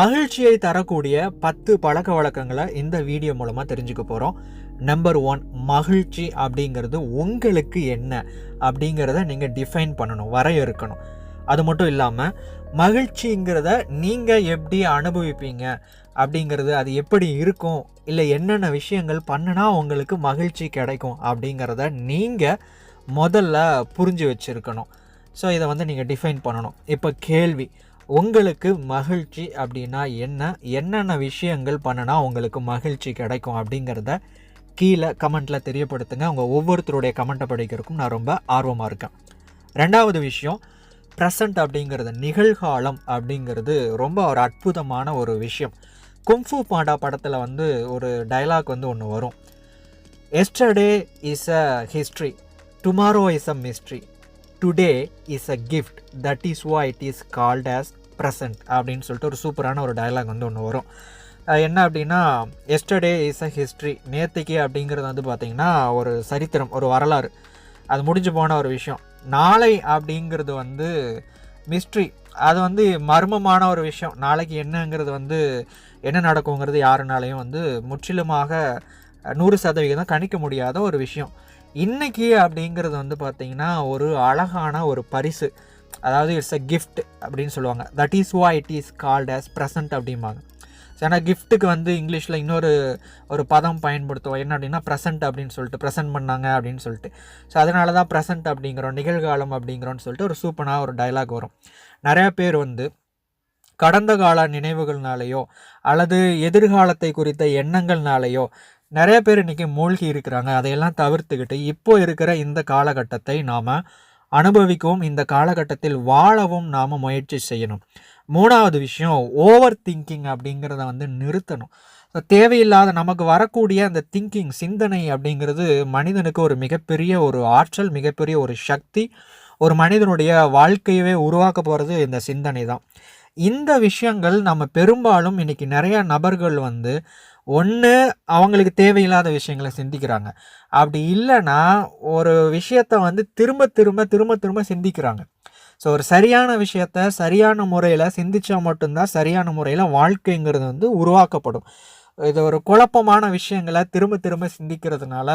மகிழ்ச்சியை தரக்கூடிய பத்து பழக்க வழக்கங்களை இந்த வீடியோ மூலமாக தெரிஞ்சுக்க போகிறோம் நம்பர் ஒன் மகிழ்ச்சி அப்படிங்கிறது உங்களுக்கு என்ன அப்படிங்கிறத நீங்கள் டிஃபைன் பண்ணணும் வரையறுக்கணும். அது மட்டும் இல்லாமல் மகிழ்ச்சிங்கிறத நீங்கள் எப்படி அனுபவிப்பீங்க அப்படிங்கிறது அது எப்படி இருக்கும் இல்லை என்னென்ன விஷயங்கள் பண்ணுனா உங்களுக்கு மகிழ்ச்சி கிடைக்கும் அப்படிங்கிறத நீங்கள் முதல்ல புரிஞ்சு வச்சுருக்கணும். ஸோ இதை வந்து நீங்கள் டிஃபைன் பண்ணணும். இப்போ கேள்வி உங்களுக்கு மகிழ்ச்சி அப்படின்னா என்ன? என்னென்ன விஷயங்கள் பண்ணினா உங்களுக்கு மகிழ்ச்சி கிடைக்கும் அப்படிங்கிறத கீழே கமெண்ட்டில் தெரியப்படுத்துங்க. உங்கள் ஒவ்வொருத்தருடைய கமெண்ட்டை படிக்கிறதுக்கும் நான் ரொம்ப ஆர்வமாக இருக்கேன். ரெண்டாவது விஷயம் ப்ரெசண்ட் அப்படிங்கிறது நிகழ்காலம் அப்படிங்கிறது ரொம்ப ஒரு அற்புதமான ஒரு விஷயம். கும்ஃபு பாண்டா படத்தில் வந்து ஒரு டைலாக் வந்து ஒன்று வரும். Yesterday is a history tomorrow is a mystery today is a gift that is why it is called as present அப்படின்னு சொல்லிட்டு ஒரு சூப்பரான ஒரு டயலாக் வந்து ஒன்று வரும். என்ன அப்படின்னா எஸ்டர்டே இஸ் அ ஹிஸ்ட்ரி நேத்திக்கு அப்படிங்கிறது வந்து பார்த்திங்கன்னா ஒரு சரித்திரம் ஒரு வரலாறு. அது முடிஞ்சு போன ஒரு விஷயம். நாளை அப்படிங்கிறது வந்து மிஸ்ட்ரி அது வந்து மர்மமான ஒரு விஷயம். நாளைக்கு என்னங்கிறது வந்து என்ன நடக்குங்கிறது யாருனாலையும் வந்து முற்றிலுமாக நூறு சதவிகிதம் கணிக்க முடியாத ஒரு விஷயம். இன்றைக்கி அப்படிங்கிறது வந்து பார்த்திங்கன்னா ஒரு அழகான ஒரு பரிசு. அதாவது இட்ஸ் அ கிஃப்ட் அப்படின்னு சொல்லுவாங்க. That is why it is called as present அப்படிம்பாங்க. ஸோ ஏன்னா கிஃப்ட்டுக்கு வந்து இங்கிலீஷில் இன்னொரு ஒரு பதம் பயன்படுத்துவோம். என்ன அப்படின்னா ப்ரெசன்ட் அப்படின்னு சொல்லிட்டு ப்ரெசென்ட் பண்ணாங்க அப்படின்னு சொல்லிட்டு. ஸோ அதனால தான் ப்ரெசன்ட் அப்படிங்கிறோம் நிகழ்காலம் அப்படிங்கிறோன்னு சொல்லிட்டு ஒரு சூப்பராக ஒரு டைலாக் வரும். நிறையா பேர் வந்து கடந்த கால நினைவுகள்னாலேயோ அல்லது எதிர்காலத்தை குறித்த எண்ணங்கள்னாலேயோ நிறைய பேர் இன்றைக்கி மூழ்கி இருக்கிறாங்க. அதையெல்லாம் தவிர்த்துக்கிட்டு இப்போ இருக்கிற இந்த காலகட்டத்தை நாம் அனுபவிக்கவும் இந்த காலகட்டத்தில் வாழவும் நாம் முயற்சி செய்யணும். மூணாவது விஷயம் ஓவர் திங்கிங் அப்படிங்கிறத வந்து நிறுத்தணும். தேவையில்லாத நமக்கு வரக்கூடிய அந்த திங்கிங் சிந்தனை அப்படிங்கிறது மனிதனுக்கு ஒரு மிகப்பெரிய ஒரு ஆற்றல் மிகப்பெரிய ஒரு சக்தி. ஒரு மனிதனுடைய வாழ்க்கையவே உருவாக்க போகிறது இந்த சிந்தனை தான் இந்த விஷயங்கள் நம்ம பெரும்பாலும் இன்றைக்கி நிறைய நபர்கள் வந்து ஒன்று அவங்களுக்கு தேவையில்லாத விஷயங்களை சிந்திக்கிறாங்க. அப்படி இல்லைன்னா ஒரு விஷயத்த வந்து திரும்ப திரும்ப திரும்ப திரும்ப சிந்திக்கிறாங்க. ஸோ ஒரு சரியான விஷயத்த சரியான முறையில் சிந்திச்சா மட்டும்தான் சரியான முறையில் வாழ்க்கைங்கிறது வந்து உருவாக்கப்படும். இது ஒரு குழப்பமான விஷயங்களை திரும்ப திரும்ப சிந்திக்கிறதுனால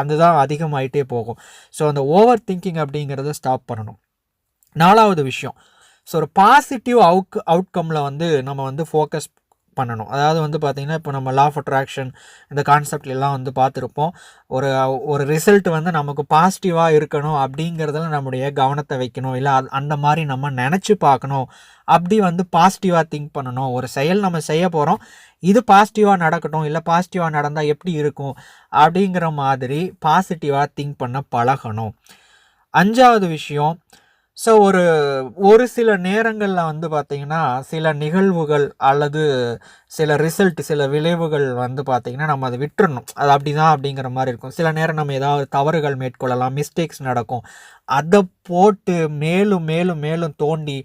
அதுதான் அதிகமாயிட்டே போகும். ஸோ அந்த ஓவர் திங்கிங் அப்படிங்கிறத ஸ்டாப் பண்ணணும். நாலாவது விஷயம். ஸோ ஒரு பாசிட்டிவ் அவுட் அவுட்கமில் வந்து நம்ம வந்து ஃபோக்கஸ் பண்ணணும். அதாவது வந்து பார்த்திங்கன்னா இப்போ நம்ம லா ஆஃப் அட்ராக்ஷன் இந்த கான்செப்ட்லாம் வந்து பார்த்துருப்போம் ஒரு ஒரு ரிசல்ட் வந்து நமக்கு பாசிட்டிவாக இருக்கணும் அப்படிங்கிறதுல நம்முடைய கவனத்தை வைக்கணும். இல்லை அது- அந்த மாதிரி நம்ம நினச்சி பார்க்கணும். அப்படி வந்து பாசிட்டிவாக திங்க் பண்ணணும். ஒரு செயல் நம்ம செய்ய போகிறோம் இது பாசிட்டிவாக நடக்கட்டும். இல்லை பாசிட்டிவாக நடந்தால் எப்படி இருக்கும்? அப்படிங்கிற மாதிரி பாசிட்டிவாக திங்க் பண்ண பழகணும். அஞ்சாவது விஷயம் ஸோ ஒரு ஒரு சில நேரங்களில் வந்து பார்த்திங்கன்னா சில நிகழ்வுகள் அல்லது சில ரிசல்ட் சில விளைவுகள் வந்து பார்த்திங்கன்னா நம்ம அதை விட்டுறணும். அது அப்படி தான் அப்படிங்கிற மாதிரி இருக்கும். சில நேரம் நம்ம ஏதாவது தவறுகள் மேற்கொள்ளலாம் மிஸ்டேக்ஸ் நடக்கும். அதை போட்டு மேலும் மேலும் மேலும் தோண்டி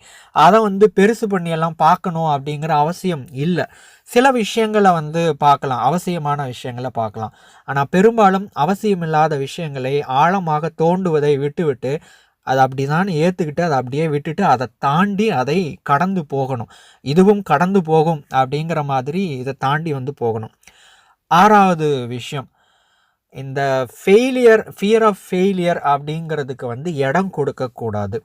அதை வந்து பெருசு பண்ணியெல்லாம் பார்க்கணும் அப்படிங்கிற அவசியம் இல்லை. சில விஷயங்களை வந்து பார்க்கலாம். அவசியமான விஷயங்களை பார்க்கலாம். ஆனால் பெரும்பாலும் அவசியமில்லாத விஷயங்களை ஆழமாக தோண்டுவதை விட்டுவிட்டு அது அப்படி தான் ஏற்றுக்கிட்டு அதை அப்படியே விட்டுட்டு அதை தாண்டி அதை கடந்து போகணும். இதுவும் கடந்து போகும் அப்படிங்கிற மாதிரி இதை தாண்டி வந்து போகணும். ஆறாவது விஷயம் இந்த ஃபெயிலியர் ஃபியர் ஆஃப் ஃபெயிலியர் அப்படிங்கிறதுக்கு வந்து இடம் கொடுக்கக்கூடாது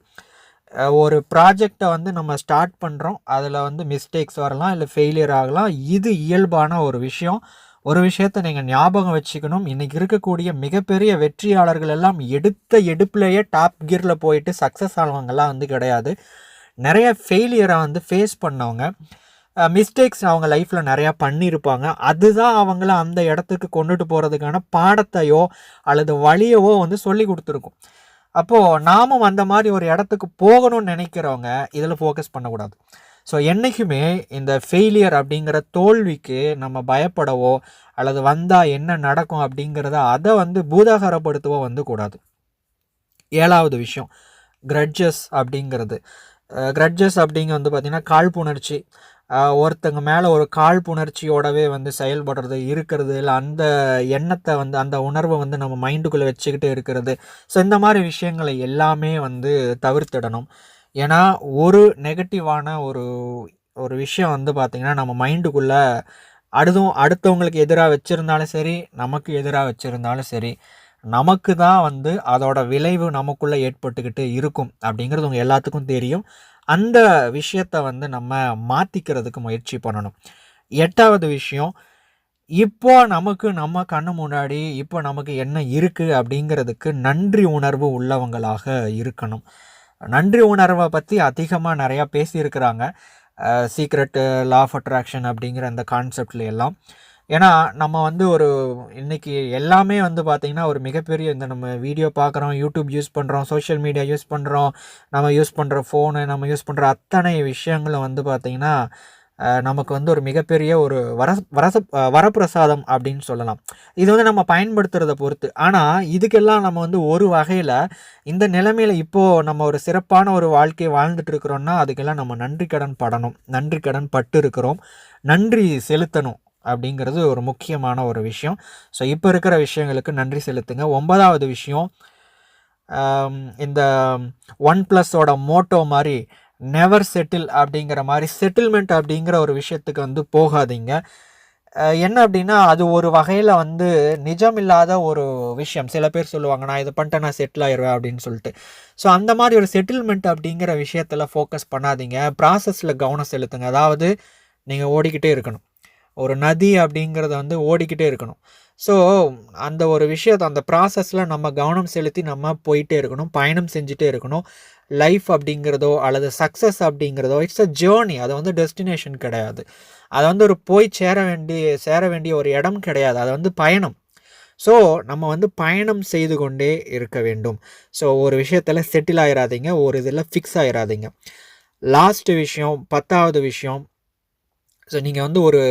ஒரு ப்ராஜெக்டை வந்து நம்ம ஸ்டார்ட் பண்ணுறோம் அதில் வந்து மிஸ்டேக்ஸ் வரலாம் இல்லை ஃபெயிலியர் ஆகலாம் இது இயல்பான ஒரு விஷயம். ஒரு விஷயத்தை நீங்கள் ஞாபகம் வச்சுக்கணும். இன்றைக்கி இருக்கக்கூடிய மிகப்பெரிய வெற்றியாளர்கள் எல்லாம் எடுத்த எடுப்புலேயே டாப் கியரில் போயிட்டு சக்ஸஸ் ஆனவங்கெல்லாம் வந்து கிடையாது. நிறைய ஃபெயிலியரை வந்து ஃபேஸ் பண்ணவங்க. மிஸ்டேக்ஸ் அவங்க லைஃப்பில் நிறையா பண்ணியிருப்பாங்க. அதுதான் அவங்கள அந்த இடத்துக்கு கொண்டுட்டு போகிறதுக்கான பாடத்தையோ அல்லது வழியவோ வந்து சொல்லி கொடுத்துருக்கும். அப்போது நாமும் அந்த மாதிரி ஒரு இடத்துக்கு போகணும்னு நினைக்கிறவங்க இதில் ஃபோக்கஸ் பண்ணக்கூடாது. ஸோ என்றைக்குமே இந்த ஃபெயிலியர் அப்படிங்கிற தோல்விக்கு நம்ம பயப்படவோ அல்லது வந்தால் என்ன நடக்கும் அப்படிங்கிறத அதை வந்து பூதாகரப்படுத்தவோ வந்து கூடாது. ஏழாவது விஷயம் கிரட்ஜஸ் அப்படிங்கிறது. கிரட்ஜஸ் அப்படிங்க வந்து பார்த்திங்கன்னா காழ்ப்புணர்ச்சி. ஒருத்தங்க மேலே ஒரு காழ்ப்புணர்ச்சியோடவே வந்து செயல்படுறது இருக்கிறது இல்லை அந்த எண்ணத்தை வந்து அந்த உணர்வை வந்து நம்ம மைண்டுக்குள்ளே வச்சுக்கிட்டு இருக்கிறது. ஸோ இந்த மாதிரி விஷயங்களை எல்லாமே வந்து தவிர்த்திடணும். ஏன்னா ஒரு நெகட்டிவான ஒரு ஒரு விஷயம் வந்து பார்த்திங்கன்னா நம்ம மைண்டுக்குள்ளே அடுதும் அடுத்தவங்களுக்கு எதிராக வச்சுருந்தாலும் சரி நமக்கு எதிராக வச்சுருந்தாலும் சரி நமக்கு தான் வந்து அதோட விளைவு நமக்குள்ளே ஏற்பட்டுக்கிட்டு இருக்கும் அப்படிங்கிறது உங்கள் எல்லாத்துக்கும் தெரியும். அந்த விஷயத்தை வந்து நம்ம மாற்றிக்கிறதுக்கு முயற்சி பண்ணணும். எட்டாவது விஷயம் இப்போ நமக்கு நம்ம கண்ணு முன்னாடி இப்போ நமக்கு என்ன இருக்குது அப்படிங்கிறதுக்கு நன்றி உணர்வு உள்ளவங்களாக இருக்கணும். நன்றி உணர்வை பற்றி அதிகமாக நிறையா பேசியிருக்கிறாங்க. சீக்ரெட்டு லா ஆஃப் அட்ராக்ஷன் அப்படிங்கிற அந்த கான்செப்ட்ல எல்லாம். ஏன்னா நம்ம வந்து ஒரு இன்றைக்கி எல்லாமே வந்து பார்த்திங்கன்னா ஒரு மிகப்பெரிய இந்த நம்ம வீடியோ பார்க்குறோம் யூடியூப் யூஸ் பண்ணுறோம் சோஷியல் மீடியா யூஸ் பண்ணுறோம் நம்ம யூஸ் பண்ணுற ஃபோனு நம்ம யூஸ் பண்ணுற அத்தனை விஷயங்களும் வந்து பார்த்திங்கன்னா நமக்கு வந்து ஒரு மிகப்பெரிய ஒரு வர வரச வரப்பிரசாதம் அப்படின்னு சொல்லலாம். இது வந்து நம்ம பயன்படுத்துகிறத பொறுத்து. ஆனால் இதுக்கெல்லாம் நம்ம வந்து ஒரு வகையில் இந்த நிலைமையில் இப்போது நம்ம ஒரு சிறப்பான ஒரு வாழ்க்கையை வாழ்ந்துட்டு இருக்கிறோம்னா அதுக்கெல்லாம் நம்ம நன்றி கடன் படணும். நன்றி கடன் பட்டு இருக்கிறோம். நன்றி செலுத்தணும் அப்படிங்கிறது ஒரு முக்கியமான ஒரு விஷயம். ஸோ இப்போ இருக்கிற விஷயங்களுக்கு நன்றி செலுத்துங்க. ஒன்பதாவது விஷயம் இந்த ஒன் ப்ளஸோட மோட்டோ மாதிரி நெவர் செட்டில் அப்படிங்கிற மாதிரி செட்டில்மெண்ட் அப்படிங்கிற ஒரு விஷயத்துக்கு வந்து போகாதீங்க. என்ன அப்படின்னா அது ஒரு வகையில் வந்து நிஜம் இல்லாத ஒரு விஷயம். சில பேர் சொல்லுவாங்க நான் இதை பண்ணிட்டேன் நான் செட்டில் ஆயிடுவேன் அப்படின்னு சொல்லிட்டு. ஸோ அந்த மாதிரி ஒரு செட்டில்மெண்ட் அப்படிங்கிற விஷயத்தில் ஃபோக்கஸ் பண்ணாதீங்க. ப்ராசஸில் கவனம் செலுத்துங்க. அதாவது நீங்கள் ஓடிக்கிட்டே இருக்கணும். ஒரு நதி அப்படிங்கிறத வந்து ஓடிக்கிட்டே இருக்கணும். ஸோ அந்த ஒரு விஷயத்தை அந்த ப்ராசஸில் நம்ம கவனம் செலுத்தி நம்ம போயிட்டே இருக்கணும் பயணம் செஞ்சுட்டே இருக்கணும். லைஃப் அப்படிங்கிறதோ அல்லது சக்ஸஸ் அப்படிங்கிறதோ இட்ஸ் அ ஜேர்னி அது வந்து டெஸ்டினேஷன் கிடையாது. அது வந்து ஒரு போய் சேர வேண்டிய சேர வேண்டிய ஒரு இடம் கிடையாது. அது வந்து பயணம். ஸோ நம்ம வந்து பயணம் செய்து கொண்டே இருக்க வேண்டும். ஸோ ஒரு விஷயத்தில் செட்டில் ஆயிடாதீங்க ஒரு இதில் ஃபிக்ஸ் ஆயிடாதீங்க லாஸ்ட் விஷயம் பத்தாவது விஷயம் ஸோ நீங்கள் வந்து ஒரு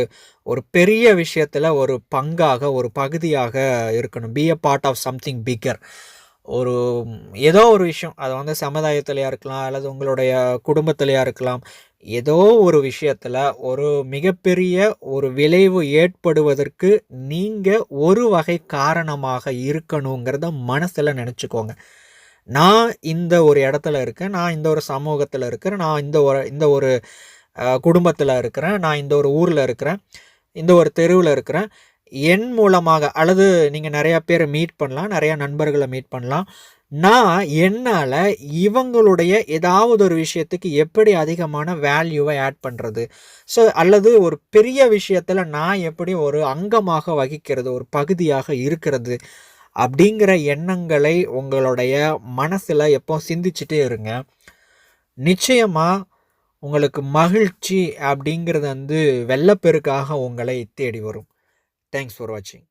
ஒரு பெரிய விஷயத்தில் ஒரு பங்காக ஒரு பகுதியாக இருக்கணும். Be a part of something bigger ஒரு ஏதோ ஒரு விஷயம். அது வந்து சமுதாயத்திலையா இருக்கலாம் அல்லது உங்களுடைய குடும்பத்திலையா இருக்கலாம். ஏதோ ஒரு விஷயத்தில் ஒரு மிகப்பெரிய ஒரு விளைவு ஏற்படுவதற்கு நீங்கள் ஒரு வகை காரணமாக இருக்கணுங்கிறத மனசில் நினச்சிக்கோங்க. நான் இந்த ஒரு இடத்துல இருக்கேன். நான் இந்த ஒரு சமூகத்தில் இருக்கிறேன் நான் இந்த ஒரு இந்த ஒரு குடும்பத்தில் இருக்கிறேன். நான் இந்த ஒரு ஊரில் இருக்கிறேன். இந்த ஒரு தெருவில் இருக்கிறேன். என் மூலமாக அல்லது நீங்கள் நிறையா பேரை மீட் பண்ணலாம். நிறையா நண்பர்களை மீட் பண்ணலாம். நான் என்னால் இவங்களுடைய ஏதாவது ஒரு விஷயத்துக்கு எப்படி அதிகமான வேல்யூவை ஆட் பண்ணுறது ஸோ அல்லது ஒரு பெரிய விஷயத்தில் நான் எப்படி ஒரு அங்கமாக வகிக்கிறது? ஒரு பகுதியாக இருக்கிறது? அப்படிங்கிற எண்ணங்களை உங்களுடைய மனசில் எப்போ சிந்திச்சுட்டே இருங்க. நிச்சயமாக உங்களுக்கு மகிழ்ச்சி அப்படிங்கிறது வந்து வெள்ளப்பெருக்காக உங்களை தேடி வரும். தேங்க்ஸ் ஃபார் வாட்சிங்